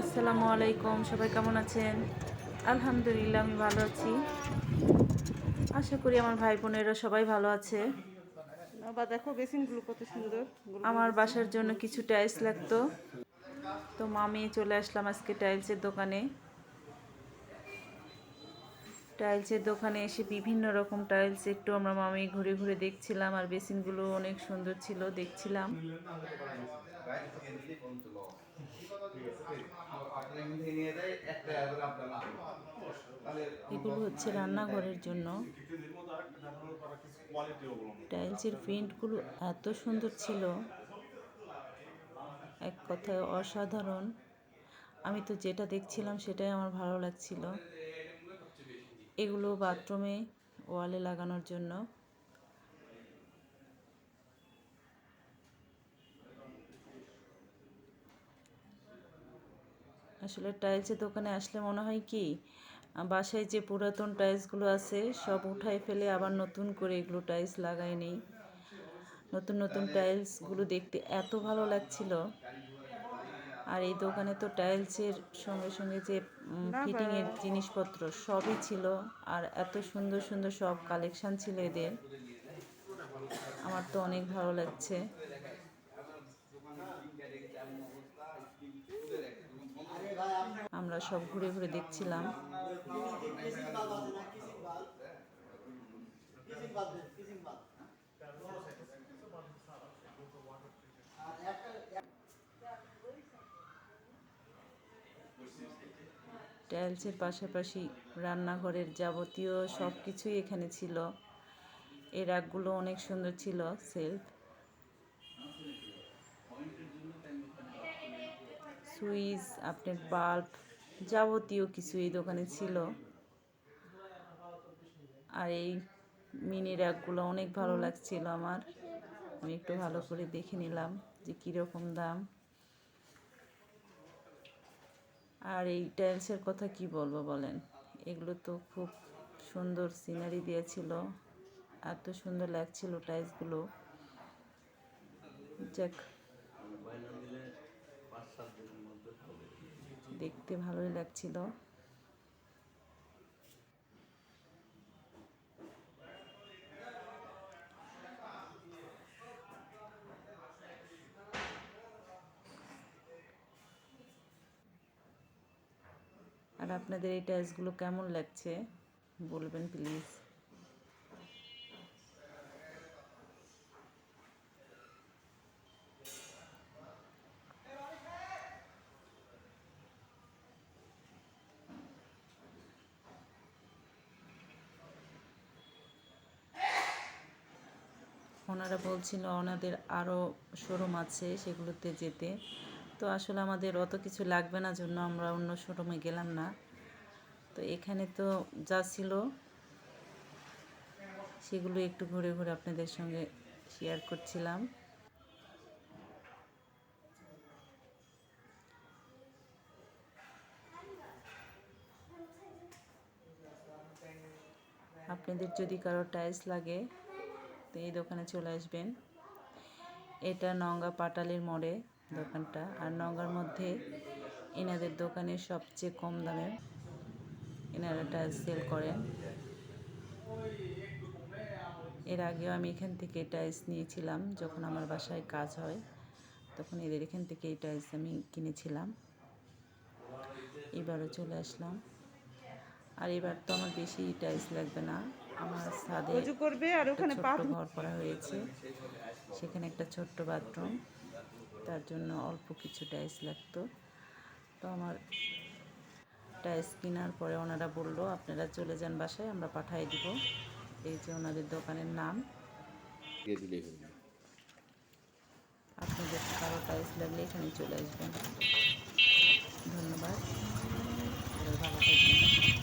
আসসালামু আলাইকুম সবাই কেমন আছেন? আলহামদুলিল্লাহ আমি ভালো আছি। আশা করি আমার ভাই বোনেরা সবাই ভালো আছে। বাবা দেখো বেসিনগুলো কত সুন্দর। আমার বাসার জন্য কিছু টাইলস লাগতো। তো মামি চলে আসলাম আজকে টাইলসের দোকানে। টাইলসের দোকানে এসে বিভিন্ন রকম টাইলস একটু আমরা মামি ঘুরে ঘুরে দেখছিলাম আর বেসিনগুলো অনেক সুন্দর ছিল, দেখছিলাম। এগুলো হচ্ছে রান্নাঘরের জন্য। টাইলসের প্রিন্টগুলো এত সুন্দর ছিল। এক কথায় অসাধারণ। আমি তো যেটা দেখছিলাম সেটাই আমার ভালো লাগছিল। এগুলো বাথরুমে ওয়ালে লাগানোর জন্য। আসলে টাইলসের দোকানে আসলে মনে হয় কি বাসায় যে পুরাতন টাইলসগুলো আছে, সব উঠাই ফেলে আবার নতুন করে এগুলো টাইলস লাগাই নেই। নতুন নতুন টাইলসগুলো দেখতে এত ভালো লাগছিল। আর এই দোকানে তো টাইলসের সঙ্গে সঙ্গে যে ফিটিংয়ের জিনিসপত্র সবই ছিল আর এত সুন্দর সুন্দর সব কালেকশন ছিল এদের আমার তো অনেক ভালো লাগছে আমরা সব ঘুরে ঘুরে দেখছিলাম টাইলসের পাশাপাশি রান্নাঘরের যাবতীয় সব কিছুই এখানে ছিল। এই রাগগুলো অনেক সুন্দর ছিল, সেলফ। সুইচ আপনার বাল্ব, যাবতীয় কিছু এই দোকানে ছিল। আর এই মিনি র্যাকগুলো অনেক ভালো লাগছিল আমার। আমি একটু ভালো করে দেখে নিলাম যে কীরকম দাম। আর এই টাইলসের কথা কি বলব বলেন? এগুলো তো খুব সুন্দর সিনারি দিয়েছিল। এত সুন্দর লাগছিল টাইলসগুলো যাক। দেখতে ভালোই লাগছিল। আর আপনাদের এই টাইলসগুলো কেমন লাগছে? বলবেন প্লিজ ওনারা বলছিল ওনাদের আরও শোরুম আছে সেগুলোতে যেতে। তো আসলে আমাদের অত কিছু লাগবে না, জন্য আমরা অন্য শোরুমে গেলাম না। তো এখানে তো যা ছিল, সেগুলো একটু ঘুরে ঘুরে আপনাদের সঙ্গে শেয়ার করছিলাম। আপনাদের যদি কারও টাইলস লাগে, তো এই দোকানে চলে আসবেন। এটা নঙ্গা পাটালির মোড়ে। দোকানটা। আর নঙ্গার মধ্যে এনাদের দোকানে সবচেয়ে কম দামে এনারা টাইলস সেল করেন এর আগেও আমি এখান থেকে টাইলস নিয়েছিলাম যখন আমার বাসায় কাজ হয় তখন এদের এখান থেকে এই টাইলস আমি কিনেছিলাম। এবারও চলে আসলাম। আর এবার তো আমার বেশি টাইলস লাগবে না। আমার ছাদে করবে আর ওখানে ঘর করা হয়েছে। সেখানে একটা ছোট্ট বাথরুম তার জন্য অল্প কিছু টাইলস লাগতো। তো আমার টাইলস কেনার পরে ওনারা বলল আপনারা চলে যান বাসায় আমরা পাঠিয়ে দিব। এই যে ওনাদের দোকানের নাম। আপনাদের কারও টাইলস লাগলে এখানে চলে আসবেন। ধন্যবাদ। ভালো থাকবেন।